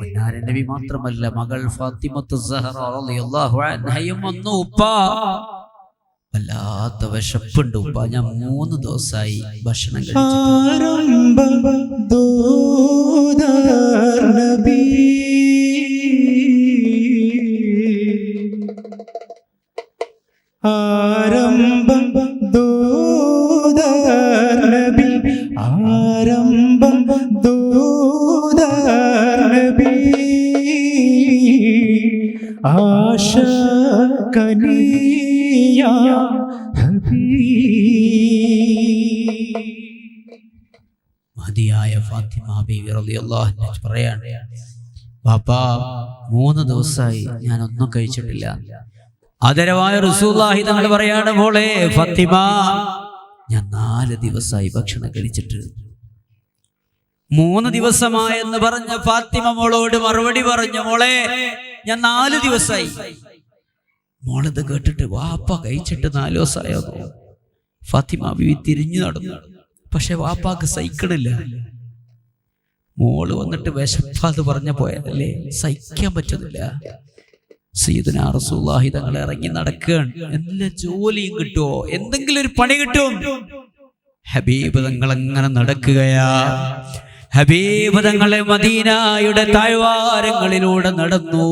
നബി മാത്രമല്ല മകൾ വന്നു ഉപ്പ. വല്ലാത്ത വിശപ്പുണ്ട് ഉപ്പ. ഞാൻ മൂന്ന് ദിവസമായി ഭക്ഷണം ആരംഭം ദൂതർ നബി. ആരംഭ ദൂതർ ആശ കനിയ മതിയായ ഫാത്തിമ ബീവി റളിയല്ലാഹു പറയാണ് പാപ്പാ മൂന്ന് ദിവസമായി ഞാൻ ഒന്നും കഴിച്ചിട്ടില്ല. ആദരവായ റസൂലുള്ളാഹി തങ്ങൾ പറയാണ് മോളെ ഫത്തിമ ഞാൻ നാല് ദിവസമായി ഭക്ഷണം കഴിച്ചിട്ട്. മൂന്ന് ദിവസമായെന്ന് പറഞ്ഞ ഫാത്തിമ മോളോട് മറുപടി പറഞ്ഞു മോളെ ഞാൻ നാല് ദിവസമായി മോളത് കേട്ടിട്ട് വാപ്പ കഴിച്ചിട്ട് നാല് ദിവസമായോ ഫാത്തിമ ബിവി തിരിഞ്ഞു നടന്നു. പക്ഷെ വാപ്പാക്ക് സഹിക്കണില്ല മോൾ വന്നിട്ട് വിശപ്പാത് പറഞ്ഞ പോയതല്ലേ? സഹിക്കാൻ പറ്റുന്നില്ല. സീദന റസൂല്ലാഹി തങ്ങൾ ഇറങ്ങി നടക്കുകയാണ്. എല്ലാ ജോലിയും കിട്ടുമോ എന്തെങ്കിലും ഒരു പണി കിട്ടും. ഹബീബ് തങ്ങൾ അങ്ങനെ നടക്കുകയാ. ഹബീബ് തങ്ങളെ മദീനായുടെ താഴ്വാരങ്ങളിലൂടെ നടന്നു.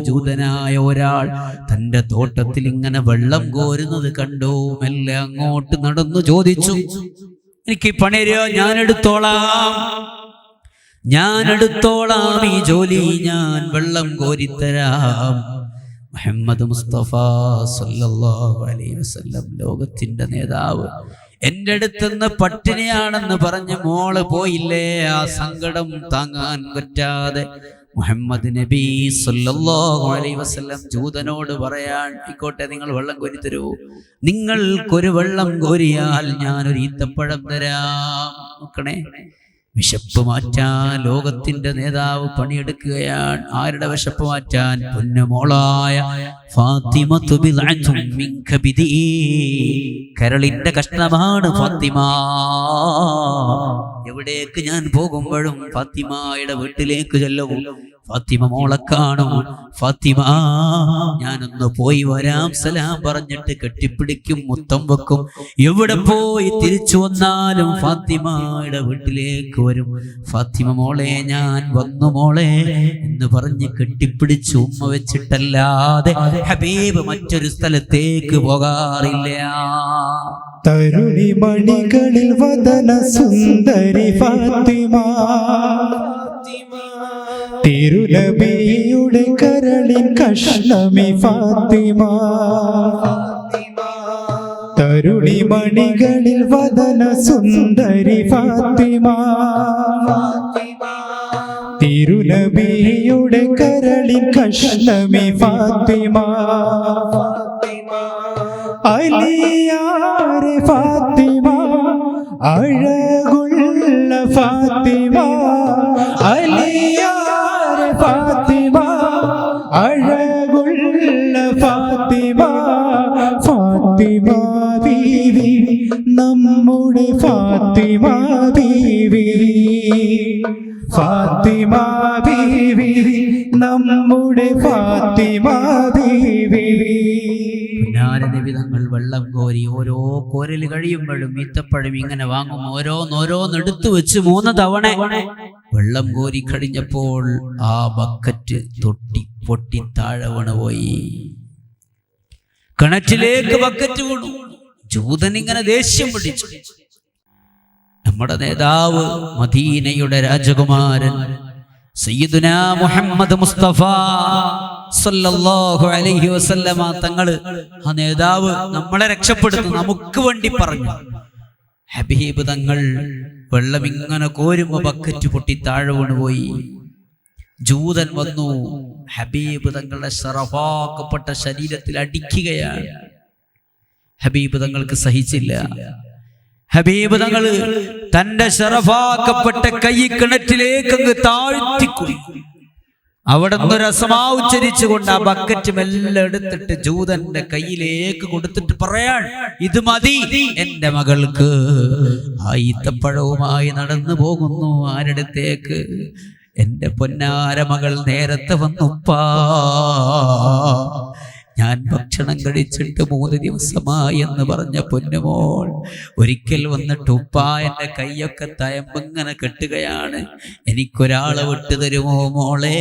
ജൂതനായ ഒരാൾ തന്റെ തോട്ടത്തിൽ ഇങ്ങനെ വെള്ളം കോരുന്നത് കണ്ടു. മെല്ലെ അങ്ങോട്ട് നടന്നു ചോദിച്ചു എനിക്ക് ഈ പണി തരുമോ? ഞാൻ എടുത്തോളാം. ഞാൻ എടുത്തോളാം. ഈ ജോലി ഞാൻ വെള്ളം കോരിത്തരാം. മുഹമ്മദ് മുസ്തഫ സല്ലല്ലാഹു അലൈഹി വസല്ലം ലോകത്തിന്റെ നേതാവ് എന്റെ അടുത്തുനിന്ന് പട്ടിണിയാണെന്ന് പറഞ്ഞ് മോൾ പോയില്ലേ? ആ സങ്കടം താങ്ങാൻ പറ്റാതെ മുഹമ്മദ് നബി സല്ലല്ലാഹു അലൈഹി വസല്ലം ജൂതനോട് പറയാൻ ഇക്കോട്ടെ നിങ്ങൾ വെള്ളം കോരി തരൂ. നിങ്ങൾക്കൊരു വെള്ളം കോരിയാൽ ഞാനൊരു ഈത്തപ്പഴം തരാം. നോക്കണേ. വിശപ്പ് മാറ്റാൻ ലോകത്തിന്റെ നേതാവ് പണിയെടുക്കുകയാണ്. ആരുടെ വിശപ്പ് മാറ്റാൻ? പൊന്നുമോളായ. കരളിന്റെ കഷ്ണമാണ് ഫാത്തിമ. എവിടേക്ക് ഞാൻ പോകുമ്പോഴും ഫാത്തിമയുടെ വീട്ടിലേക്ക് ചെല്ലവും ഫാത്തിമ മോളെ കാണും. ഫാത്തിമ ഞാനൊന്ന് പോയി വരാം. സലാം പറഞ്ഞിട്ട് കെട്ടിപ്പിടിക്കും മുത്തം വെക്കും. എവിടെ പോയി തിരിച്ചു വന്നാലും ഫാത്തിമയുടെ വീട്ടിലേക്ക് വരും. ഫാത്തിമ മോളെ ഞാൻ വന്നു മോളെ എന്ന് പറഞ്ഞ് കെട്ടിപ്പിടിച്ച് ഉമ്മ വെച്ചിട്ടല്ലാതെ ഹബീബ് മറ്റൊരു സ്ഥലത്തേക്ക് പോകാറില്ല. തരുണി മണികളിൽ വദന സുന്ദരി ഫാത്തിമ. തിരുനബിയുടെ കരളിൻ കഷ്ണമി ഫാത്തിമ. തരുണി മണികളിൽ വദന സുന്ദരി ഫാത്തിമ. തിരുനബിയുടെ കരളിൻ കഷ്ണമി ഫാത്തിമ. അലിയാരെ ഫാത്തിമ അഴകുള്ള ഫാത്തിമ. അലിയാ അഴകുള്ള ഫാത്തിമ ഫാത്തിമ ദേവി നമ്മുടെ ഫാത്തിമ ദേവി. ഫാത്തിമ ദേവി നമ്മുടെ ഫാത്തിമ ബീവി നബിതങ്ങൾ വെള്ളം കോരി ഓരോ കോരൽ കഴിയുമ്പോഴും ഈത്തപ്പഴം ഇങ്ങനെ വാങ്ങും. ഓരോന്നോരോന്ന് എടുത്തു വെച്ച് മൂന്ന് തവണ. വെള്ളം കോരി കഴിഞ്ഞപ്പോൾ ആ ബക്കറ്റ് തൊട്ടി. പൊട്ടി താഴെ വീണുപോയി കിണറ്റിലേക്ക് ബക്കറ്റ് വീണു. ജൂതൻ ഇങ്ങനെ ദേഷ്യം പിടിച്ചു. നമ്മുടെ നേതാവ് മദീനയുടെ രാജകുമാരൻ സയ്യിദുന മുഹമ്മദ് മുസ്തഫ സല്ലല്ലാഹു അലൈഹി വസല്ലമ തങ്ങൾ ആ നേതാവ് നമ്മളെ രക്ഷപ്പെടുത്തു. നമുക്ക് വേണ്ടി പറഞ്ഞു. ഹബീബ് തങ്ങൾ വെള്ളം ഇങ്ങനെ കോരുമ്പോ ബക്കറ്റ് പൊട്ടി താഴെ വീണുപോയി ജൂതൻ വന്നു. ഹബീബ് തങ്ങളുടെ ശറഫാക്കപ്പെട്ട ശരീരത്തിൽ അടിക്കുകയാണ്. ഹബീബ് തങ്ങൾക്ക് സഹിച്ചില്ല. ഹബീബ് തങ്ങൾ തന്റെ ശറഫാക്കപ്പെട്ട കൈ കിണറ്റിലേക്ക് അങ്ങ് താഴ്ത്തിക്കുടി അവിടെ നിന്ന് രസമാവുച്ചരിച്ചുകൊണ്ട് ആ ബക്കറ്റ് എല്ലാം എടുത്തിട്ട് ജൂതന്റെ കയ്യിലേക്ക് കൊടുത്തിട്ട് പറയാൻ ഇത് മതി എന്റെ മകൾക്ക് ആ ഈത്തപ്പഴവുമായി നടന്നു പോകുന്നു ആരടുത്തേക്ക് എന്റെ പൊന്നാരമകൾ നേരത്തെ വന്നുപ്പാ. ഞാൻ ഭക്ഷണം കഴിച്ചിട്ട് മൂന്ന് ദിവസമായി എന്ന് പറഞ്ഞ പൊന്നുമോൾ ഒരിക്കൽ വന്നിട്ട് ഉപ്പ എന്റെ കൈയൊക്കെ തയമ്പിങ്ങനെ കെട്ടുകയാണ്. എനിക്കൊരാളെ വിട്ടു തരുമോ മോളെ?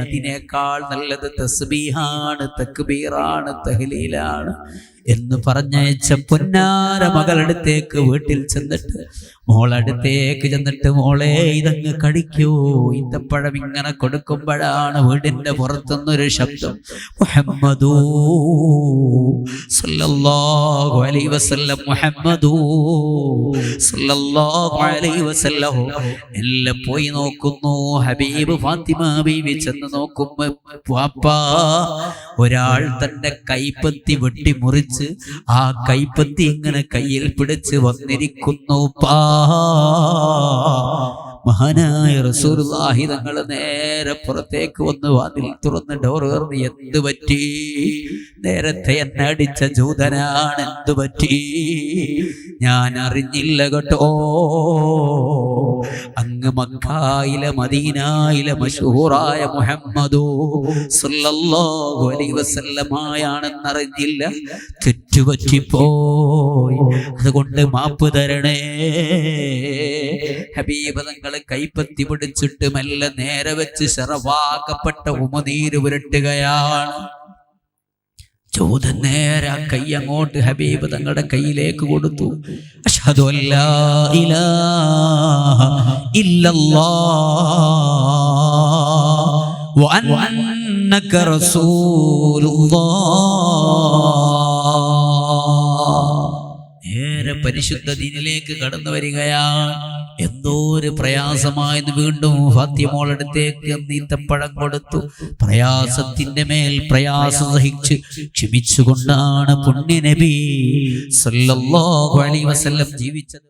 അതിനേക്കാൾ നല്ലത് തസ്ബീഹാണ് തക്ബീറാണ് തഹ്ലീലാണ്. എന്ന് പറഞ്ഞയച്ച പൊന്നാര മകളടുത്തേക്ക് വീട്ടിൽ ചെന്നിട്ട് മോളടുത്തേക്ക് ചെന്നിട്ട് മോളെ ഇതങ്ങ് കടിക്കൂ. ഇന്നപ്പഴം ഇങ്ങനെ കൊടുക്കുമ്പോഴാണ് വീടിന്റെ പുറത്തുനിന്നൊരു ശബ്ദം. സല്ലല്ലാഹു അലൈഹി വസല്ലം സല്ലല്ലാഹു അലൈഹി വസല്ലം. എല്ലാം പോയി നോക്കുന്നു. ഹബീബ് ഫാത്തിമ ബീവി ചെന്ന് നോക്കുമ്പോ പാപ്പ ഒരാൾ തന്റെ കൈപ്പത്തി വെട്ടി മുറിച്ച് ആ കൈപ്പത്തി ഇങ്ങനെ കയ്യിൽ പിടിച്ച് വന്നിരിക്കുന്നു. പാ മഹാനായ റസൂലുള്ളാഹി തങ്ങൾ നേരെ പുറത്തേക്ക് വന്ന് വാതിൽ തുറന്ന് ഡോർ കയറി എന്ത് പറ്റി? നേരത്തെ എന്നെ അടിച്ച ജൂതനാണ് എന്ത് പറ്റി? ഞാൻ അറിഞ്ഞില്ല കേട്ടോ. അങ്ങ് മക്കായിലെ മദീനായിലെ മഷൂറായ മുഹമ്മദോ സല്ലല്ലാഹു അലൈഹി തെറ്റുപറ്റിപ്പോയി. അതുകൊണ്ട് മാപ്പ് തരണേ. ഹബീബ് തങ്ങളെ കൈപ്പത്തി പിടിച്ചിട്ട് മെല്ലെ നേരെ വെച്ച് ശറവാക്കപ്പെട്ട ഉമനീര് പുരട്ടുകയാണ്. ചോദൻ നേരെ കൈ അങ്ങോട്ട് ഹബീബ് തങ്ങളുടെ കയ്യിലേക്ക് കൊടുത്തു. നേരെ പരിശുദ്ധ ദിനിലേക്ക് കടന്നു വരികയാണ്. എന്തോ ഒരു പ്രയാസമായെന്ന് വീണ്ടും ഫാത്തിമോളടുത്തേക്ക് നീത്തപ്പഴം കൊടുത്തു. പ്രയാസത്തിന്റെ മേൽ പ്രയാസം സഹിച്ച് ക്ഷമിച്ചുകൊണ്ടാണ് പുണ്യ നബി സല്ലല്ലാഹു അലൈഹി വസല്ലം ജീവിച്ചത്.